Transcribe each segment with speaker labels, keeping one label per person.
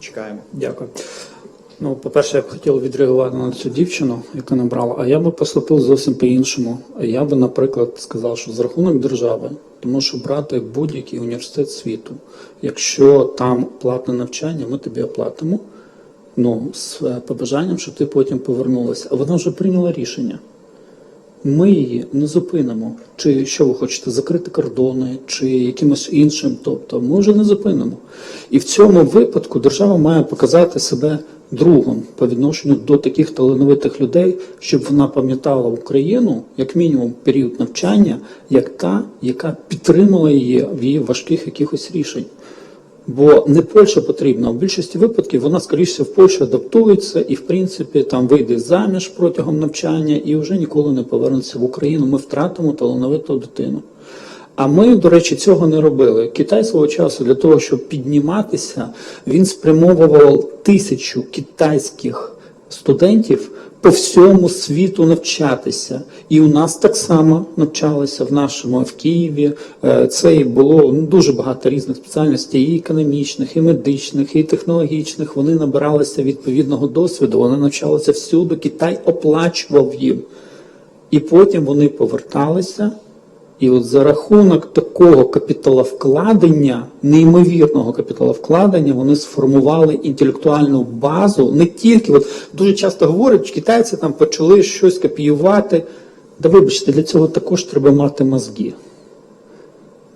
Speaker 1: чекаємо.
Speaker 2: Дякую. Ну, по-перше, я б хотів відреагувати на цю дівчину, яка набрала, а я би поступив зовсім по-іншому. Я би, наприклад, сказав, що за рахунок держави, тому що брати будь-який університет світу, якщо там платне навчання, ми тобі оплатимо. Ну, з е, побажанням, щоб ти потім повернулася. А вона вже прийняла рішення. Ми її не зупинимо. Чи що ви хочете, закрити кордони, чи якимось іншим. Тобто ми вже не зупинимо. І в цьому випадку держава має показати себе другом по відношенню до таких талановитих людей, щоб вона пам'ятала Україну як мінімум період навчання, як та, яка підтримала її в її важких якихось рішень. Бо не Польща потрібна. В більшості випадків вона, скоріше, в Польщі адаптується і, в принципі, там вийде заміж протягом навчання і вже ніколи не повернеться в Україну. Ми втратимо талановиту дитину. А ми, до речі, цього не робили. Китай свого часу для того, щоб підніматися, він спрямовував тисячу китайських студентів по всьому світу навчатися. І у нас так само навчалися в нашому в Києві. Е, Це і було ну, дуже багато різних спеціальностей, і економічних, і медичних, і технологічних. Вони набиралися відповідного досвіду. Вони навчалися всюди. Китай оплачував їм. І потім вони поверталися. І от за рахунок такого капіталовкладення, неймовірного капіталовкладення, вони сформували інтелектуальну базу. Не тільки от дуже часто говорять, китайці там почали щось копіювати. Да вибачте, для цього також треба мати мозги.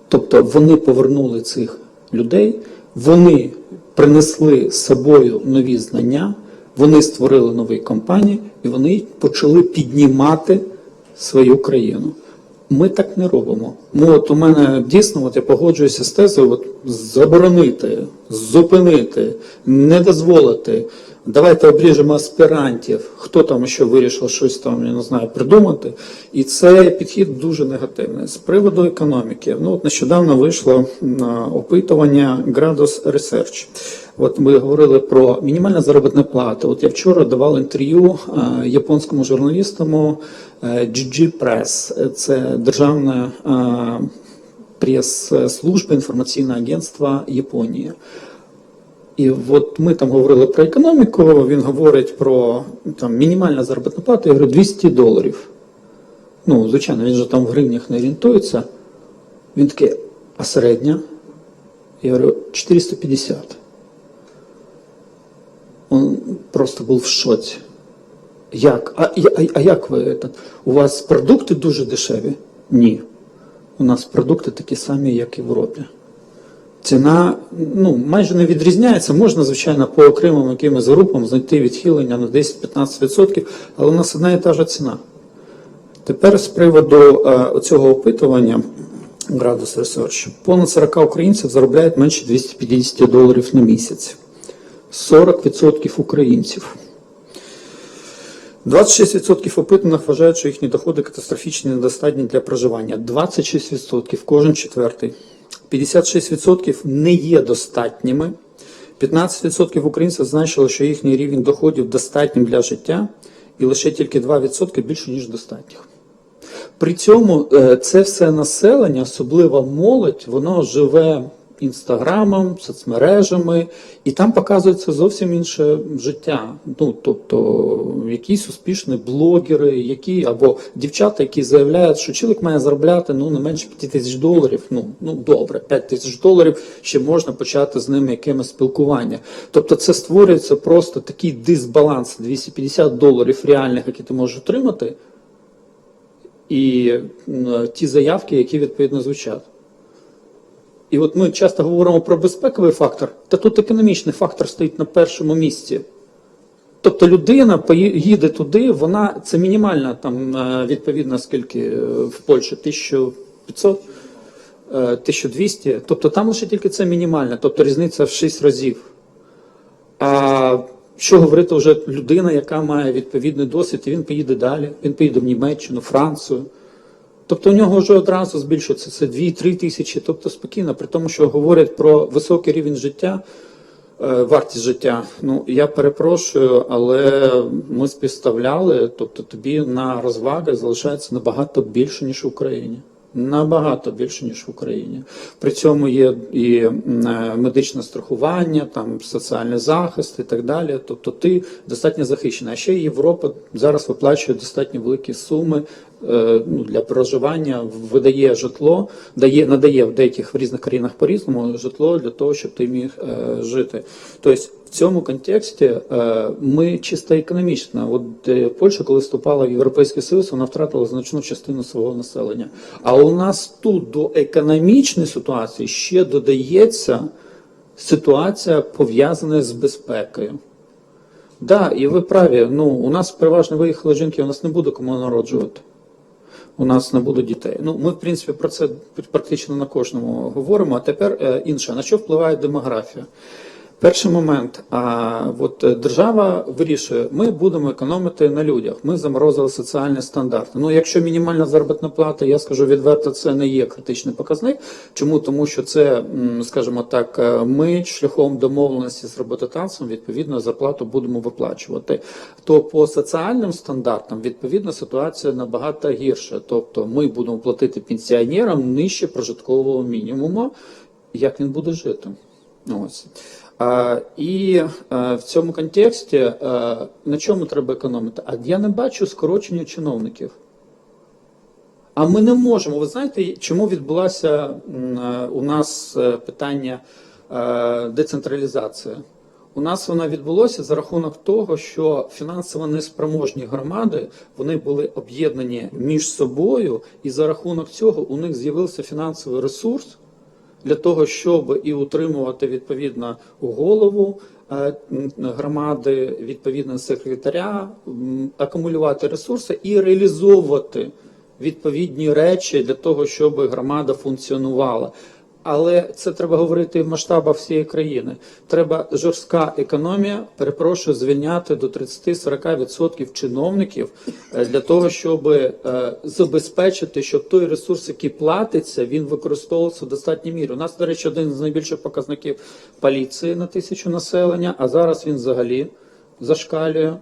Speaker 2: Тобто вони повернули цих людей, вони принесли з собою нові знання, вони створили нові компанії і вони почали піднімати свою країну. Ми так не робимо. Ну, от у мене дійсно, от я погоджуюся з тезою, от заборонити, зупинити, не дозволити. Давайте обріжемо аспірантів. Хто там ще вирішив щось там, я не знаю, придумати. І це підхід дуже негативний. З приводу економіки. Ну, от нещодавно вийшло на опитування Gradus Research. От ми говорили про мінімальну заробітну плату. От я вчора давав інтерв'ю е, японському журналістам е, GG Press. Це державна е, прес-служба інформаційного агентства Японії. І от ми там говорили про економіку, він говорить про там, мінімальна заробітна плата, я говорю 200 доларів. Ну, звичайно, він же там в гривнях не орієнтується. Він такий, а середня? Я говорю, 450. Он просто був в шоці. Як? А, а, а як ви? этот, У вас продукти дуже дешеві? Ні. У нас продукти такі самі, як і в Європі. Ціна ну, майже не відрізняється. Можна, звичайно, по окремим якимось групам знайти відхилення на 10-15%, але у нас одна і та ж ціна. Тепер з приводу е, цього опитування Gradus Research. Понад 40 українців заробляють менше 250 доларів на місяць. 40% українців. 26% опитаних вважають, що їхні доходи катастрофічно недостатні для проживання. 26% кожен четвертий. 56% не є достатніми. 15% українців значили, що їхній рівень доходів достатнім для життя, і лише тільки 2% більше, ніж достатніх. При цьому е, це все населення, особливо молодь, воно живе інстаграмом, соцмережами, і там показується зовсім інше життя. Ну, тобто, якісь успішні блогери, які або дівчата, які заявляють, що чоловік має заробляти ну, не менше 5 тисяч доларів. Ну, ну добре, 5 тисяч доларів ще можна почати з ними якимось спілкування. Тобто, це створюється просто такий дисбаланс 250 доларів реальних, які ти можеш отримати і ті заявки, які відповідно звучать. І от ми часто говоримо про безпековий фактор, та тут економічний фактор стоїть на першому місці. Тобто людина їде туди, вона це мінімальна там е, відповідно скільки е, в Польщі 1500, е, 1200. Тобто там лише тільки це мінімальне, тобто різниця в 6 разів. А що говорити вже людина, яка має відповідний досвід, і він поїде далі, він поїде в Німеччину, Францію. Тобто у нього вже одразу збільшується це 2-3 тисячі, тобто спокійно, при тому, що говорять про високий рівень життя, е, вартість життя. Ну я перепрошую, але ми співставляли, тобто тобі на розваги залишається набагато більше, ніж в Україні. Набагато більше, ніж в Україні. При цьому є і е, медичне страхування, там соціальний захист і так далі. Тобто ти достатньо захищена. А ще Європа зараз виплачує достатньо великі суми ну, для проживання, видає житло, дає, надає в деяких в різних країнах по-різному житло для того, щоб ти міг е, жити. Тобто в цьому контексті е, ми чисто економічно. От е, Польща, коли вступала в Європейський Союз, вона втратила значну частину свого населення. А у нас тут до економічної ситуації ще додається ситуація пов'язана з безпекою. Да, і ви праві. Ну, у нас переважно виїхали жінки, у нас не буде кому народжувати. У нас не буде дітей. Ну, ми, в принципі, про це практично на кожному говоримо. А тепер е, інше. На що впливає демографія? Перший момент, а от е, держава вирішує, ми будемо економити на людях. Ми заморозили соціальні стандарти. Ну, якщо мінімальна заробітна плата, я скажу відверто, це не є критичний показник. Чому? Тому що це, скажімо так, е, ми шляхом домовленості з роботодавцем відповідно зарплату будемо виплачувати. То по соціальним стандартам відповідно ситуація набагато гірша. Тобто ми будемо платити пенсіонерам нижче прожиткового мінімуму. Як він буде жити? Ось. І в цьому контексті на чому треба економити? А я не бачу скорочення чиновників. А ми не можемо. Ви знаєте, чому відбулося е, у нас е, питання е, децентралізації? У нас вона відбулося за рахунок того, що фінансово неспроможні громади вони були об'єднані між собою, і за рахунок цього у них з'явився фінансовий ресурс для того, щоб і утримувати відповідно голову е, громади, відповідно секретаря, акумулювати ресурси і реалізовувати відповідні речі для того, щоб громада функціонувала. Але це треба говорити в масштабах всієї країни. Треба жорстка економія, перепрошую, звільняти до 30-40% чиновників е, для того, щоб е, забезпечити, щоб той ресурс, який платиться, він використовувався в достатній мірі. У нас, до речі, один з найбільших показників поліції на тисячу населення, а зараз він взагалі зашкалює.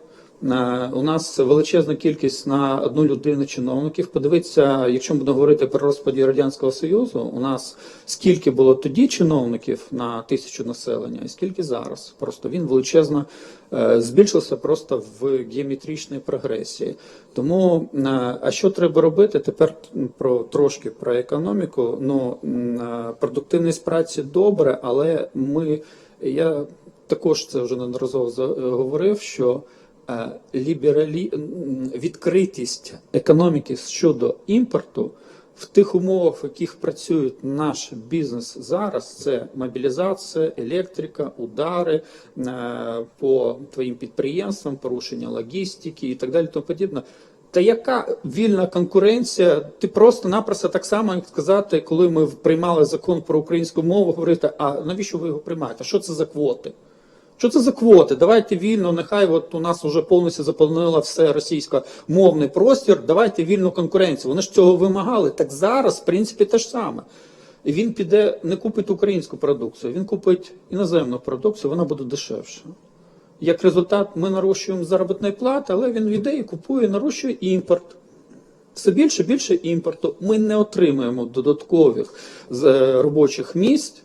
Speaker 2: Е, У нас величезна кількість на одну людину чиновників. Подивіться, якщо ми будемо говорити про розпаді радянського союзу, у нас скільки було тоді чиновників на тисячу населення, і скільки зараз. Просто він величезно е, збільшився просто в геометричній прогресії. Тому е, а що треба робити? Тепер про трошки про економіку. Ну продуктивність праці добре, але ми я також це вже неодноразово говорив, що лібералі... відкритість економіки щодо імпорту в тих умовах, в яких працює наш бізнес зараз, це мобілізація, електрика, удари е, по твоїм підприємствам, порушення логістики і так далі, тому подібне. Та яка вільна конкуренція? Ти просто-напросто так само, як сказати, коли ми приймали закон про українську мову, говорити, а навіщо ви його приймаєте? Що це за квоти? Що це за квоти? Давайте вільно, нехай от у нас вже повністю заповнило все російськомовний простір. Давайте вільну конкуренцію. Вони ж цього вимагали. Так зараз, в принципі, те ж саме. І він піде, не купить українську продукцію, він купить іноземну продукцію, вона буде дешевша. Як результат, ми нарощуємо заробітні плати, але він йде і купує, нарощує імпорт. Все більше більше імпорту. Ми не отримуємо додаткових е, робочих місць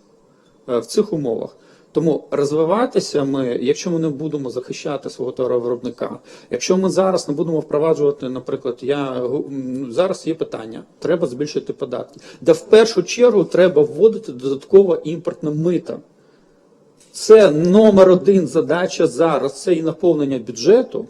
Speaker 2: е, в цих умовах. Тому розвиватися ми, якщо ми не будемо захищати свого товаровиробника, якщо ми зараз не будемо впроваджувати, наприклад, я зараз є питання, треба збільшити податки. Де в першу чергу треба вводити додатково імпортне мито. Це номер один задача зараз. Це і наповнення бюджету,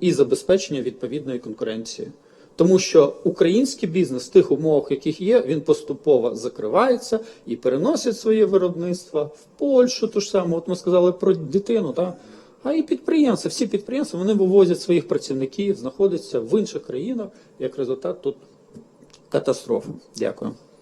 Speaker 2: і забезпечення відповідної конкуренції. Тому що український бізнес в тих умовах, яких є, він поступово закривається і переносить своє виробництво в Польщу, ту ж саму. От ми сказали про дитину, та А і підприємства, всі підприємства вони вивозять своїх працівників, знаходяться в інших країнах. Як результат, тут катастрофа. Дякую.